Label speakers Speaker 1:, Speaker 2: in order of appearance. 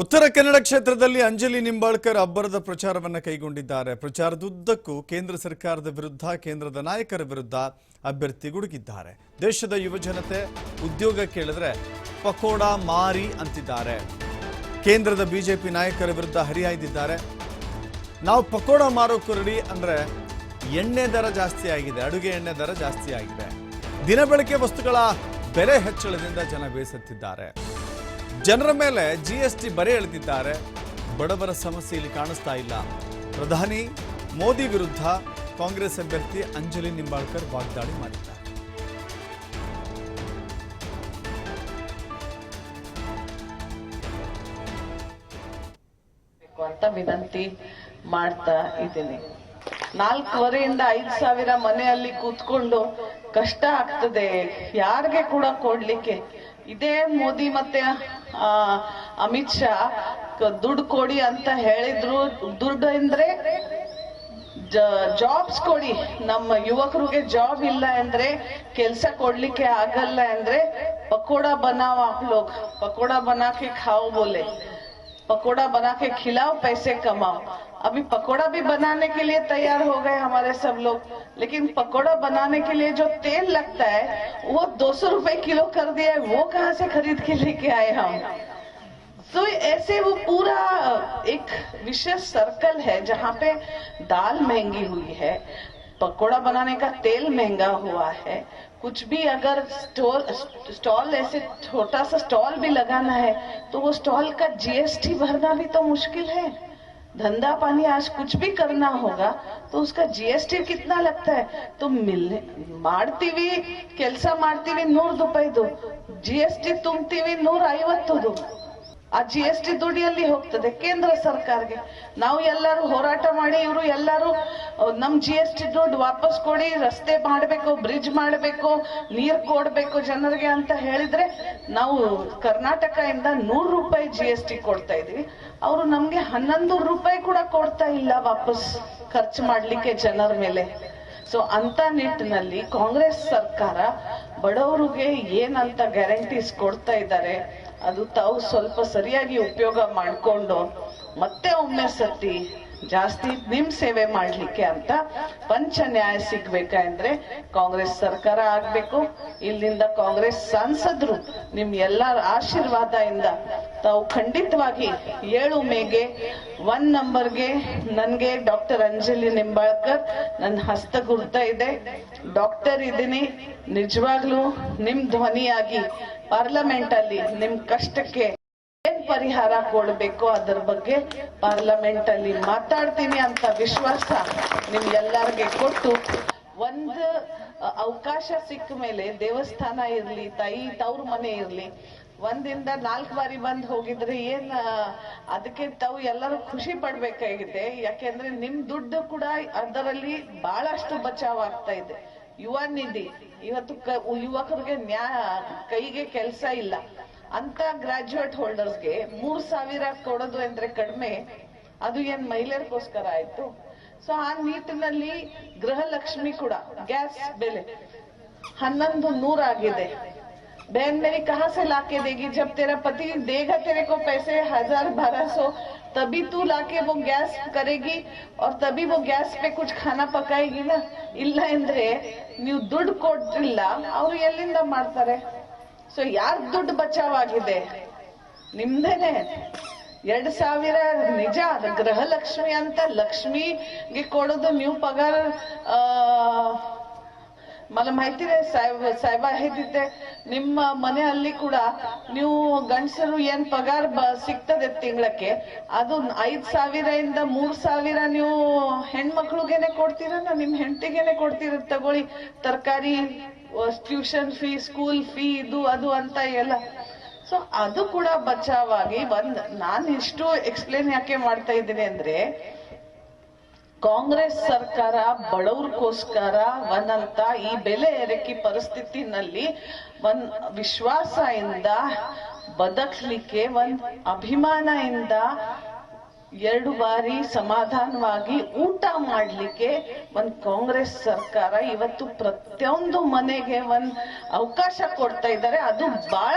Speaker 1: ಉತ್ತರ ಕನ್ನಡ ಕ್ಷೇತ್ರದಲ್ಲಿ ಅಂಜಲಿ ನಿಂಬಾಳ್ಕರ್ ಅಬ್ಬರದ ಪ್ರಚಾರವನ್ನು ಕೈಗೊಂಡಿದ್ದಾರೆ. ಪ್ರಚಾರದುದ್ದಕ್ಕೂ ಕೇಂದ್ರ ಸರ್ಕಾರದ ವಿರುದ್ಧ, ಕೇಂದ್ರದ ನಾಯಕರ ವಿರುದ್ಧ ಅಭ್ಯರ್ಥಿ ಗುಡುಗಿದ್ದಾರೆ. ದೇಶದ ಯುವಜನತೆ ಉದ್ಯೋಗ ಕೇಳಿದ್ರೆ ಪಕೋಡ ಮಾರಿ ಅಂತಿದ್ದಾರೆ. ಕೇಂದ್ರದ ಬಿಜೆಪಿ ನಾಯಕರ ವಿರುದ್ಧ ಹರಿಹಾಯ್ದಿದ್ದಾರೆ. ನಾವು ಪಕೋಡ ಮಾರೋ ರೆಡಿ ಅಂದ್ರೆ ಎಣ್ಣೆ ದರ ಜಾಸ್ತಿ ಆಗಿದೆ, ಅಡುಗೆ ಎಣ್ಣೆ ದರ ಜಾಸ್ತಿ ಆಗಿದೆ. ದಿನಬಳಕೆ ವಸ್ತುಗಳ ಬೆಲೆ ಹೆಚ್ಚಳದಿಂದ ಜನ ಬೇಸತ್ತಿದ್ದಾರೆ. ಜನರ ಮೇಲೆ ಜಿ ಎಸ್ ಟಿ ಬರೆ ಎಳೆದಿದ್ದಾರೆ. ಬಡವರ ಸಮಸ್ಯೆ ಇಲ್ಲಿ ಕಾಣಿಸ್ತಾ ಇಲ್ಲ. ಪ್ರಧಾನಿ ಮೋದಿ ವಿರುದ್ಧ ಕಾಂಗ್ರೆಸ್ ಅಭ್ಯರ್ಥಿ ಅಂಜಲಿ ನಿಂಬಾಳ್ಕರ್ ವಾಗ್ದಾಳಿ ಮಾಡಿದ್ದಾರೆ.
Speaker 2: ಅಂತ ವಿನಂತಿ ಮಾಡ್ತಾ ಇದ್ದೀನಿ. ನಾಲ್ಕೂವರೆಯಿಂದ ಐದು ಸಾವಿರ ಮನೆಯಲ್ಲಿ ಕೂತ್ಕೊಂಡು ಕಷ್ಟ ಆಗ್ತದೆ. ಯಾರಿಗೆ ಕೂಡ ಕೊಡ್ಲಿಕ್ಕೆ ಇದೇ ಮೋದಿ ಮತ್ತೆ ಅಮಿತ್ ಶಾ ದುಡ್ಡು ಕೊಡಿ ಅಂತ ಹೇಳಿದ್ರು. ದುಡ್ಡು ಅಂದ್ರೆ ಜಾಬ್ಸ್ ಕೊಡಿ. ನಮ್ಮ ಯುವಕರಿಗೆ ಜಾಬ್ ಇಲ್ಲ ಅಂದ್ರೆ ಕೆಲಸ ಕೊಡ್ಲಿಕ್ಕೆ ಆಗಲ್ಲ ಅಂದ್ರೆ ಪಕೋಡ ಬನಾವ್ ಆಪ್ ಲೋಗ್ ಪಕೋಡ ಬನಾಕೆ ಖಾವ್ ಬೋಲೆ. पकोड़ा बना के खिलाओ, पैसे कमाओ। अभी पकोड़ा भी बनाने के लिए तैयार हो गए हमारे सब लोग, लेकिन पकोड़ा बनाने के लिए जो तेल लगता है, वो दो सौ रुपए किलो कर दिया है, वो कहाँ से खरीद के लेके आए हम? तो ऐसे वो पूरा एक विशेष सर्कल है जहाँ पे दाल महँगी हुई है पकोड़ा बनाने का तेल महंगा हुआ है कुछ भी अगर स्टॉल स्टॉल ऐसे छोटा सा स्टॉल भी लगाना है तो वो स्टॉल का जीएसटी भरना भी तो मुश्किल है धंधा पानी आज कुछ भी करना होगा तो उसका जीएसटी कितना लगता है तो मिलने ಮಾಡ್ತೀವಿ ಕೆಲಸ ಮಾಡ್ತೀವಿ ನೂರು ರೂಪಾಯಿದು ಜಿ ಎಸ್ ಟಿ ತುಂಬ್ತೀವಿ ನೂರ ಐವತ್ತದು ಆ ಜಿ ಎಸ್ ಟಿ ದುಡಿಯಲ್ಲಿ ಹೋಗ್ತದೆ ಕೇಂದ್ರ ಸರ್ಕಾರಗೆ ನಾವು ಎಲ್ಲರೂ ಹೋರಾಟ ಮಾಡಿ ಇವರು ಎಲ್ಲರೂ ನಮ್ ಜಿ ಎಸ್ ಟಿ ದುಡ್ಡು ವಾಪಸ್ ಕೊಡಿ, ರಸ್ತೆ ಮಾಡಬೇಕು ಬ್ರಿಡ್ಜ್ ಮಾಡಬೇಕು, ನೀರ್ ಕೊಡ್ಬೇಕು ಜನರಿಗೆ ಅಂತ ಹೇಳಿದ್ರೆ ನಾವು ಕರ್ನಾಟಕ ಇಂದ ನೂರು ರೂಪಾಯಿ ಜಿ ಎಸ್ ಟಿ ಕೊಡ್ತಾ ಇದೀವಿ ಅವರು ನಮ್ಗೆ ಹನ್ನೊಂದು ರೂಪಾಯಿ ಕೂಡ ಕೊಡ್ತಾ ಇಲ್ಲ ವಾಪಸ್ ಖರ್ಚು ಮಾಡ್ಲಿಕ್ಕೆ ಜನರ ಮೇಲೆ. ಸೊ ಅಂತ ನಿಟ್ಟಿನಲ್ಲಿ ಕಾಂಗ್ರೆಸ್ ಸರ್ಕಾರ ಬಡವರಿಗೆ ಏನಂತ ಗ್ಯಾರಂಟೀಸ್ ಕೊಡ್ತಾ ಇದ್ದಾರೆ ಅದು ತಾವು ಸ್ವಲ್ಪ ಸರಿಯಾಗಿ ಉಪಯೋಗ ಮಾಡಿಕೊಂಡು ಮತ್ತೆ ಒಮ್ಮೆ ಸತಿ ಜಾಸ್ತಿ ನಿಮ್ ಸೇವೆ ಮಾಡ್ಲಿಕ್ಕೆ ಅಂತ ಪಂಚ ನ್ಯಾಯ ಸಿಗ್ಬೇಕಂದ್ರೆ ಕಾಂಗ್ರೆಸ್ ಸರ್ಕಾರ ಆಗ್ಬೇಕು. ಇಲ್ಲಿಂದ ಕಾಂಗ್ರೆಸ್ ಸಂಸದರು ನಿಮ್ ಎಲ್ಲರ ಆಶೀರ್ವಾದದಿಂದ ತಾವು ಖಂಡಿತವಾಗಿ ಏಳು ಮೇಗೆ ಒನ್ ನಂಬರ್ಗೆ ನನ್ಗೆ ಡಾಕ್ಟರ್ ಅಂಜಲಿ ನಿಂಬಾಳ್ಕರ್ ನನ್ನ ಹಸ್ತ ಗುರ್ತ ಇದೆ. ಡಾಕ್ಟರ್ ಇದ್ದೀನಿ ನಿಜವಾಗ್ಲೂ ನಿಮ್ ಧ್ವನಿಯಾಗಿ ಪಾರ್ಲಮೆಂಟ್ ಅಲ್ಲಿ ನಿಮ್ ಕಷ್ಟಕ್ಕೆ ಏನ್ ಪರಿಹಾರ ಕೊಡಬೇಕು ಅದ್ರ ಬಗ್ಗೆ ಪಾರ್ಲಮೆಂಟ್ ಅಲ್ಲಿ ಮಾತಾಡ್ತೀನಿ ಅಂತ ವಿಶ್ವಾಸ ನಿಮ್ಗೆಲ್ಲರಿಗೆ ಕೊಟ್ಟು ಒಂದು ಅವಕಾಶ ಸಿಕ್ಕ ಮೇಲೆ ದೇವಸ್ಥಾನ ಇರ್ಲಿ, ತಾಯಿ, ತವ್ರ ಮನೆ ಇರ್ಲಿ, ಒಂದಿಂದ ನಾಲ್ಕು ಬಾರಿ ಬಂದು ಹೋಗಿದ್ರೆ ಏನ್ ಅದಕ್ಕೆ ತಾವು ಎಲ್ಲರೂ ಖುಷಿ ಪಡ್ಬೇಕಾಗಿದೆ. ಯಾಕೆಂದ್ರೆ ನಿಮ್ ದುಡ್ಡು ಕೂಡ ಅದರಲ್ಲಿ ಬಹಳಷ್ಟು ಬಚಾವ್ ಆಗ್ತಾ ಇದೆ. ಯುವ ನಿಧಿ, ಇವತ್ತು ಯುವಕರಿಗೆ ನ್ಯಾ, ಕೈಗೆ ಕೆಲಸ ಇಲ್ಲ. ಅಂತ ಗ್ರಾಜುಯೇಟ್ ಹೋಲ್ಡರ್ಸ್ಗೆ ಮೂರ್ ಸಾವಿರ ಕೊಡೋದು ಅಂದ್ರೆ ಕಡಿಮೆ ಅದು ಏನ್ ಮಹಿಳೆಯರಿಗೋಸ್ಕರ ಆಯ್ತು ಸೊ ಆ ನಿಟ್ಟಿನಲ್ಲಿ ಗೃಹಲಕ್ಷ್ಮಿ ಕೂಡ ಗ್ಯಾಸ್ ಬೆಲೆ ಹನ್ನೊಂದು ನೂರಾಗಿದೆ बहन मेरी कहाँ से लाके देगी जब तेरा पति देगा तेरे को पैसे हजार बारह सौ तभी तू लाके वो गैस करेगी और तभी वो गैस पे कुछ खाना ಪಕಾಯಿಗಿ ना ಇಲ್ಲ ಅಂದ್ರೆ ನೀವು ದುಡ್ಡು ಕೊಟ್ಟಿಲ್ಲ ಅವ್ರು ಎಲ್ಲಿಂದ ಮಾಡ್ತಾರೆ ಸೊ ಯಾರ್ ದುಡ್ಡು ಬಚಾವ್ ಆಗಿದೆ ನಿಮ್ದೇನೆ. ಎರಡ್ ಸಾವಿರ ನಿಜ, ಗೃಹಲಕ್ಷ್ಮಿ ಅಂತ ಲಕ್ಷ್ಮಿಗೆ ಕೊಡೋದು ನೀವು ಪಗಾರ, ಆ ಮಲ ಮಾಹಿತಿರೇ ಸಾಹೇಬ್ ಸಾಹೇಬ ಹೇಳಿದ್ದೆ ನಿಮ್ಮ ಮನೆ ಅಲ್ಲಿ ಕೂಡ ನೀವು ಗಂಡಸರು ಏನ್ ಪಗಾರ ಸಿಗ್ತದೆ ತಿಂಗಳಕ್ಕೆ? ಅದು ಐದ್ ಸಾವಿರ ಇಂದ ಮೂರ್ ಸಾವಿರ ನೀವು ಹೆಣ್ಮಕ್ಳಿಗೇನೆ ಕೊಡ್ತೀರಲ್ಲ ನಿಮ್ ಹೆಂಡ್ತಿಗೇನೆ ಕೊಡ್ತೀರ? ತಗೊಳ್ಳಿ. ತರಕಾರಿ ಟ್ಯೂಷನ್ ಫೀ ಸ್ಕೂಲ್ ಫೀ ಇದು, ಅದು ಅಂತ ಎಲ್ಲ. ಸೊ ಅದು ಕೂಡ ಬಚಾವಾಗಿ ಒಂದ್ ನಾನು ಇಷ್ಟು ಎಕ್ಸ್ಪ್ಲೇನ್ ಯಾಕೆ ಮಾಡ್ತಾ ಇದ್ದೀನಿ ಅಂದ್ರೆ ಕಾಂಗ್ರೆಸ್ ಸರ್ಕಾರ ಬಡವ್ರಿಗೋಸ್ಕರ ಒಂದಂತ ಈ ಬೆಲೆ ಏರಿಕೆ ಪರಿಸ್ಥಿತಿನಲ್ಲಿ ಒಂದ್ ವಿಶ್ವಾಸದಿಂದ ಬದುಕಲಿಕ್ಕೆ, ಒಂದ್ ಇಂದ ಎರಡು ಬಾರಿ ಸಮಾಧಾನವಾಗಿ ಊಟ ಮಾಡಲಿಕ್ಕೆ ಒಂದು ಕಾಂಗ್ರೆಸ್ ಸರ್ಕಾರ ಇವತ್ತು ಪ್ರತಿಯೊಂದು ಮನೆಗೆ ಒಂದು ಅವಕಾಶ ಕೊಡ್ತಾ ಇದ್ದಾರೆ. ಅದು ಬಹಳ